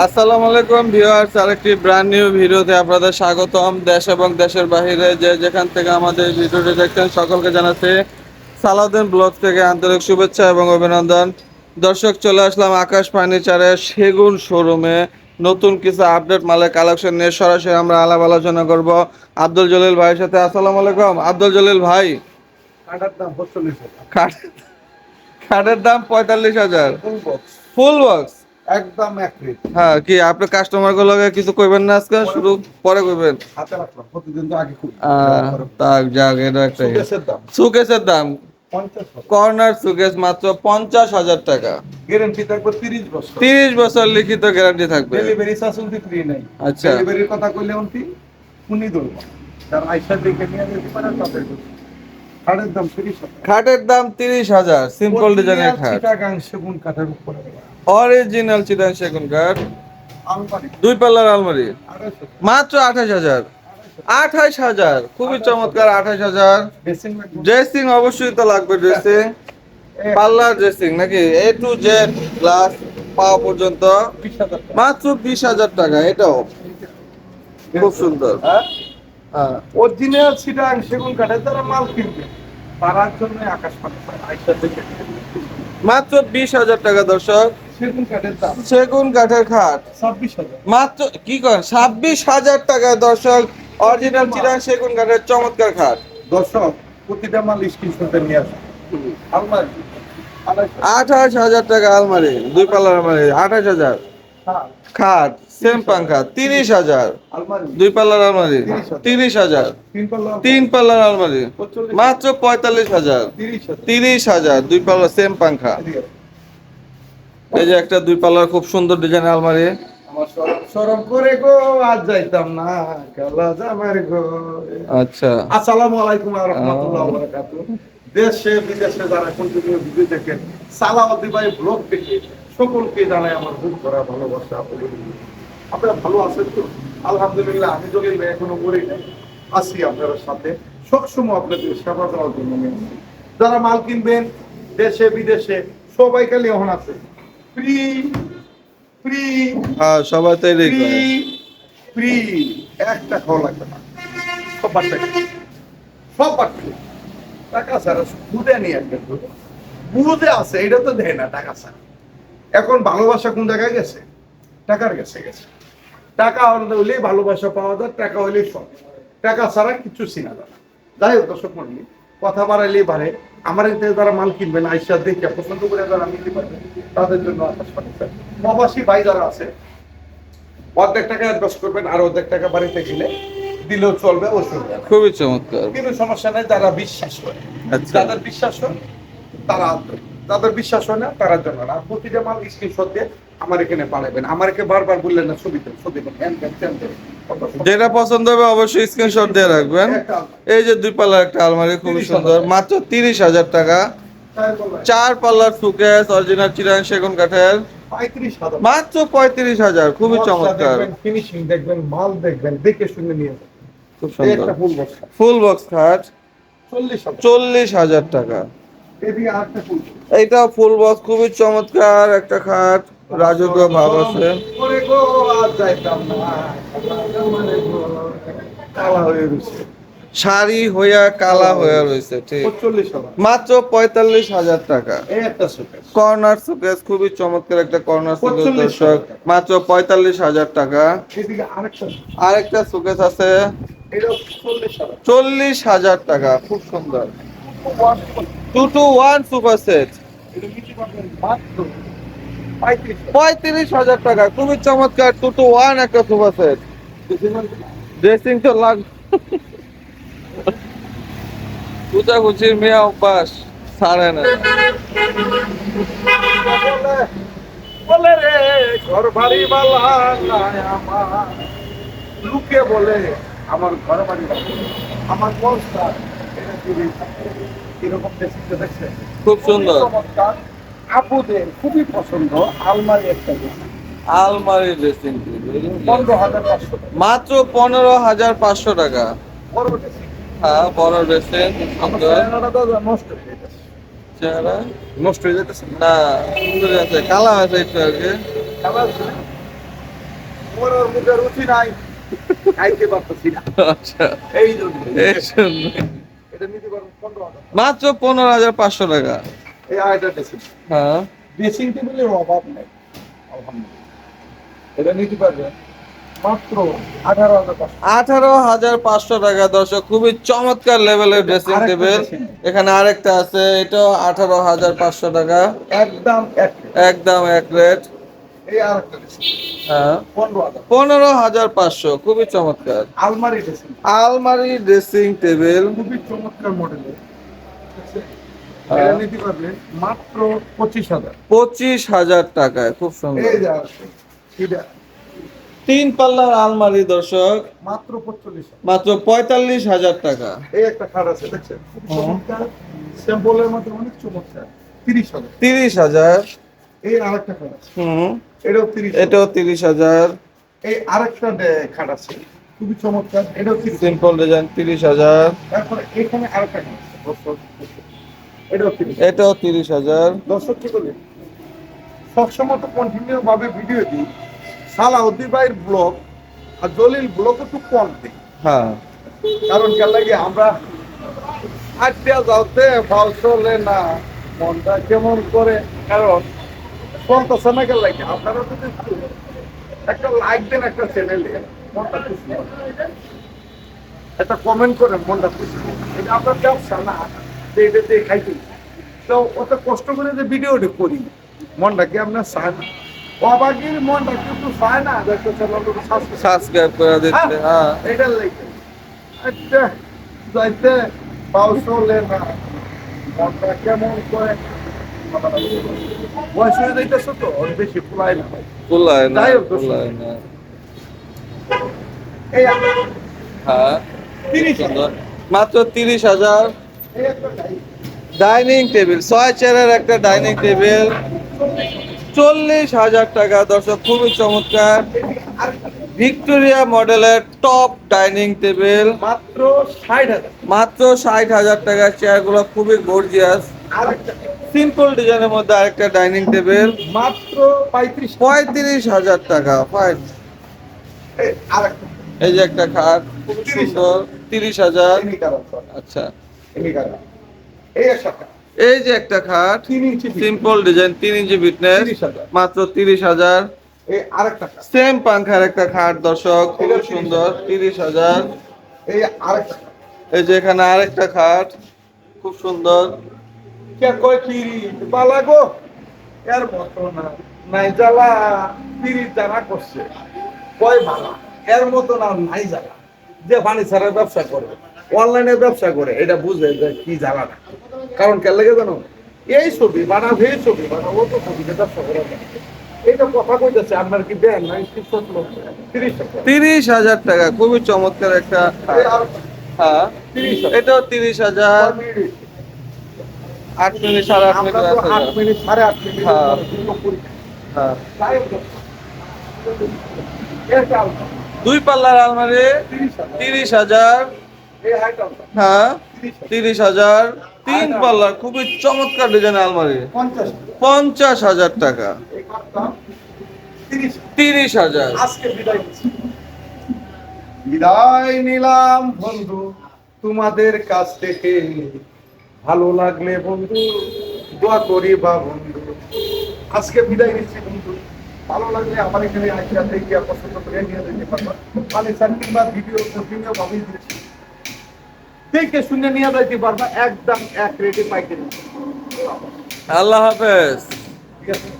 আসসালামু আলাইকুম ভিউয়ার্স আরেকটি ব্র্যান্ড নিউ ভিডিওতে আপনাদের স্বাগতম। দেশ এবং দেশের বাইরে যে যেখান থেকে আমাদের ভিডিওটি দেখছেন সকলকে জানাচ্ছি সালাউদ্দিন ব্লগ থেকে আন্তরিক শুভেচ্ছা এবং অভিনন্দন। দর্শক চলে আসলাম আকাশ ফার্নিচারের সেগুন শোরুমে নতুন কিছু আপডেট মালের কালেকশন নিয়ে সরাসরি আমরা আলাপ আলোচনা করব। আব্দুল জলিল ভাইয়ের সাথে। আসসালামু আলাইকুম। আব্দুল জলিল ভাই। কাঠের দাম পঁয়তাল্লিশ হাজার। ফুল বক্স একদম এক রেট হ্যাঁ কি আপনি কাস্টমার গুলোকে কিছু কইবেন না আজকে? শুরু পরে কইবেন। হাতে রাখলাম প্রতিদিন তো আগে আহ, তাক যাক এটা একটা সুকেশের দাম। সুকেসের দাম? কর্নার সুকেস মাত্র পঞ্চাশ হাজার টাকা। গ্যারেন্টি থাকবে তিরিশ বছর। তিরিশ বছর লিখিত গ্যারান্টি থাকবে। ডেলিভারি শাসনটি ফ্রি নাই। আচ্ছা। ডেলিভারির কথা কইলে উনতি উনি ধরবো তার আইসা দেখে নিয়ে যেতে পারে তাদের খাটের দাম তিরিশ খাটের দাম তিরিশ হাজার। সিম্পল ডিজাইনের খাট। কাঠের উপরে অরিজিনাল চিটান সেগুন কাঠ দুই পাল্লার আলমারি। মাত্র আঠাশ হাজার। আঠাশ হাজার। খুবই চমৎকার আঠাশ হাজার। ড্রেসিং অবশ্যই তো লাগবে ড্রেসিং পাল্লার ড্রেসিং নাকি? এ টু জেড গ্লাস পাওয়া পর্যন্ত। মাত্র বিশ হাজার টাকা এটাও। খুব সুন্দর। হ্যাঁ? হ্যাঁ। অরিজিনাল চিটাগাং সেগুন কাঠের যারা মাল কিনবে। তার জন্য আকাশ মাত্র বিশ হাজার টাকা দর্শক। সেগুন কাঠের খাট। মাত্র কি করেন? ছাব্বিশ হাজার টাকা দর্শক অরিজিনাল চিরাং সেগুন কাঠের চমৎকার খাট। দর্শক প্রতিটা মাল স্ক্রিনশটে নিয়ে আসে। আলমারি। আঠাশ হাজার টাকা আলমারি দুই পাল্লার আলমারি আঠাশ হাজার। খাট, সেম পাঙ্খা তিরিশ হাজার। দুই পাল্লার আলমারি তিরিশ হাজার। তিন পাল্লার আলমারি। মাত্র পঁয়তাল্লিশ হাজার। তিরিশ হাজার। দুই পাল্লা সেম পাঙ্খা। এই যে একটা দুই পাল্লার খুব সুন্দর ডিজাইন আলমারি। আমার সরম করে গো আজ যাইতাম না কালা জামার গো। আচ্ছা। আসসালামু আলাইকুম ওয়া রাহমাতুল্লাহি ওয়া বারাকাতুহু। দেশে বিদেশে যারা কন্টিনিউ ভিডিও দেখেন ভাই ব্লগ থেকে সকলকে জানাই আমার বুক করা ভালোবাসা। আপনারা ভালো আছেন তো? আলহামদুলিল্লাহ আমি ভাই এখনও নাই। আছি আপনাদের সাথে। সবসময় আপনাদের সেবা দেওয়ার জন্য যারা মাল কিনবেন দেশে বিদেশে সবাই খালি এখন আছে। ফ্রি ফ্রি হ্যাঁ সবাই তো এটাই ফ্রি ফ্রি একটা খাওয়া লাগবে না। সব বাচ্চা সব বাচ্চা টাকা ছাড়া বুঝে নিয়ে আসবেন বুঝে আছে এটা তো দেয় না টাকা ছাড়া। এখন ভালোবাসা কোন জায়গায় গেছে? টাকার গেছে গেছে। টাকা হলেই ভালোবাসা পাওয়া যায় টাকা হলেই সব। টাকা ছাড়া কিছু চিনা যায় না। যাই হোক দর্শক মন্ডলী কথা বাড়াইলেই বাড়ে। আমার এতে যারা মাল কিনবেন আইসা দেখে পছন্দ করে যারা নিতে পারবেন তাদের জন্য আকাশ প্রবাসী ভাই যারা আছে অর্ধেক টাকা অ্যাডভান্স করবেন আর অর্ধেক টাকা বাড়িতে গেলে দিলেও চলবে অসুবিধা। খুবই চমৎকার। কিন্তু সমস্যা নেই যারা বিশ্বাস করে। আচ্ছা। যাদের বিশ্বাস হয় তারা যাদের বিশ্বাস হয় না তারা জন্য না। প্রতিটা মাল স্ক্রিনশট দিয়ে আমার এখানে পাঠাবেন। আমার বারবার বললেন না ছবি দেন ছবি দেন হ্যান দেন। যেটা পছন্দ হবে অবশ্যই স্ক্রিনশট দিয়ে রাখবেন। এই যে দুই পাল্লার একটা আলমারি খুবই সুন্দর। মাত্র তিরিশ হাজার টাকা। চার পাল্লার সুকেস অরিজিনাল চিরাং সেগুন কাঠের। মাত্র পঁয়ত্রিশ হাজার খুবই চমৎকার। ফিনিশিং দেখবেন মাল দেখবেন দেখে শুনে নিয়ে খুব সুন্দর। ফুল বক্স খাট চল্লিশ হাজার। টাকা। এইটা ফুল বক্স খুবই চমৎকার একটা খাট। রাজকীয় ভাব আছে। শাড়ি হইয়া কালা হইয়া রয়েছে ঠিক। মাত্র পঁয়তাল্লিশ হাজার টাকা। কর্নার সুকেস খুবই চমৎকার একটা কর্নার সুকেস 45 দর্শক। মাত্র পঁয়তাল্লিশ হাজার টাকা। আরেকটা শোকেস। সুকেস আছে। চল্লিশ হাজার। টাকা খুব সুন্দর। Two two one super set মাত্র। পঁয়ত্রিশ হাজার। টাকা। খুবই চমৎকার টু টু ওয়ান একটা সুপার সেট। ড্রেসিং তো লাগ কুচাকুচির মেয়া অভ্যাস ছাড়ে না। বলে, রে ঘর বাড়ি বালা লোকে বলে আমার ঘর বাড়ি আমার চুরি এরকম দেখছে? খুব সুন্দর। আপুদের খুবই পছন্দ আলমারি একটা। আলমারি ড্রেসিং পনেরো হাজার পাঁচশো মাত্র পনেরো হাজার পাঁচশো টাকা। হ্যাঁ বড় ড্রেসিং নষ্ট হয়ে চেহারা? নষ্ট হয়ে যেতেছে না সুন্দর আছে কালা আছে একটু মুখে রুচি নাই। খাইতে পারতেছি না। আচ্ছা। এই জন্য। এই জন্য। এটা নিতে পনেরো হাজার। মাত্র পনেরো হাজার পাঁচশো টাকা। এই আড়াইটা ড্রেসিং হ্যাঁ। ড্রেসিং টেবিলের অভাব নেই আলহামদুলিল্লাহ। এটা নিতে পারবেন মাত্র আঠারো হাজার পাঁচশো। টাকা দর্শক খুবই চমৎকার লেভেলের ড্রেসিং টেবিল এখানে আরেকটা আছে এটাও আঠারো হাজার পাঁচশো টাকা। একদম এক একদম এক রেট হ্যাঁ। পনেরো হাজার। পাঁচশো খুবই চমৎকার। আলমারি ড্রেসিং আলমারি ড্রেসিং টেবিল খুবই চমৎকার মডেলের নিতে পারবেন মাত্র পঁচিশ হাজার। পঁচিশ হাজার টাকায় খুব সুন্দর। তিন পাল্লার আলমারি দর্শক। মাত্র পঁচল্লিশ মাত্র পঁয়তাল্লিশ হাজার টাকা। এই একটা খাট আছে দেখছেন? স্যাম্পলের মধ্যে অনেক চমৎকার। তিরিশ হাজার। তিরিশ হাজার। এই আরেকটা খাট আছে। হুম। এটাও তিরিশ এটাও তিরিশ হাজার। এই আরেকটা খাট আছে। খুবই চমৎকার। এটাও সিম্পল ডিজাইন তিরিশ হাজার। তারপরে এখানে আরেকটা খাট আছে। এটাও তিরিশ। হাজার। দর্শক কি বলি? সবসময় তো কন্টিনিউ ভাবে ভিডিও দিই। সালাউদ্দিন ভাইয়ের ব্লগ আর জলিল ব্লগ একটু কম দিই। হ্যাঁ। কারণ কেন লাগে আমরা আটটা যাওতে ভালো চলে না মনটা কেমন করে? কারণ চলতেছে না কেন লাগে আপনারা যদি একটা লাইক দেন একটা চ্যানেলে মনটা খুশি। একটা কমেন্ট করেন মনটা খুশি। এটা আপনার ব্যবসা না? যে এটা দিয়ে তো অত কষ্ট করে যে ভিডিওটা করি মনটা কি আপনার চায় না অবাগির মনটা কিন্তু চায় না সাবস্ক্রাইব করে দিতে হ্যাঁ এটা লাগে। আচ্ছা যাইতে পাও চলে না। মনটা কেমন করে? বয়স হয়ে যাইতেছ তো বেশি না। এই হ্যাঁ তিরিশ মাত্র তিরিশ হাজার। ডাইনিং টেবিল ছয় চেয়ারের একটা ডাইনিং টেবিল চল্লিশ হাজার টাকা। দর্শক খুবই চমৎকার। ভিক্টোরিয়া মডেলের টপ ডাইনিং টেবিল মাত্র ষাট হাজার। মাত্র ষাট হাজার টাকার চেয়ারগুলো খুবই গর্জিয়াস সিম্পল ডিজাইনের মধ্যে আরেকটা ডাইনিং টেবিল মাত্র পঁয়ত্রিশ পঁয়ত্রিশ হাজার টাকা ফাইন এই যে একটা খাট খুব সুন্দর। তিরিশ হাজার। আচ্ছা। এই যে একটা খাট সিম্পল ডিজাইন তিন ইঞ্চি ফিটনেস মাত্র তিরিশ হাজার। সেম পাংখার একটা খাট দর্শক খুব সুন্দর তিরিশ হাজার। এই যে এখানে আরেকটা খাট খুব সুন্দর। কে কয় কি বালা গো? এর মতো না নাই জ্বালা করছে। কয় এর মতো না নাই জ্বালা। যে ফার্নিচারের ব্যবসা করে অনলাইনে ব্যবসা করে এটা বুঝে যে কি জ্বালা না। কারণ কে লাগে জানো এই ছবি বানাবে এই ছবি বানাবো তো ছবিতে ব্যবসা করা কথা কইতেছে আপনার কি দেন না তিরিশ হাজার টাকা। খুবই চমৎকার একটা হ্যাঁ। এটাও তিরিশ হাজার। আট মিনিট। সাড়ে আট মিনিট তো আছে আট মিনিট সাড়ে আট মিনিট হ্যাঁ। হ্যাঁ। দুই পাল্লার আলমারি তিরিশ হাজার। হ্যাঁ তিরিশ হাজার। তিন পাল্লার খুবই চমৎকার ডিজাইন আলমারি। পঞ্চাশ। হাজার। টাকা। তিরিশ হাজার। আজকে বিদায় নিলাম বন্ধু। তোমাদের কাছ থেকে ভালো লাগলে বন্ধু দোয়া করি বা বন্ধু। আজকে বিদায় নিচ্ছি বন্ধু। ভালো লাগলে আমার এখানে আইসা থেকে পছন্দ করে নিয়ে যেতে পারবা। মানে স্যার কিংবা ভিডিও কন্টিনিউ ভাবে দিচ্ছি দেখে শুনে নিয়ে যাইতে পারবা একদম এক রেটে পাইকারি আল্লাহ হাফেজ। ঠিক আছে।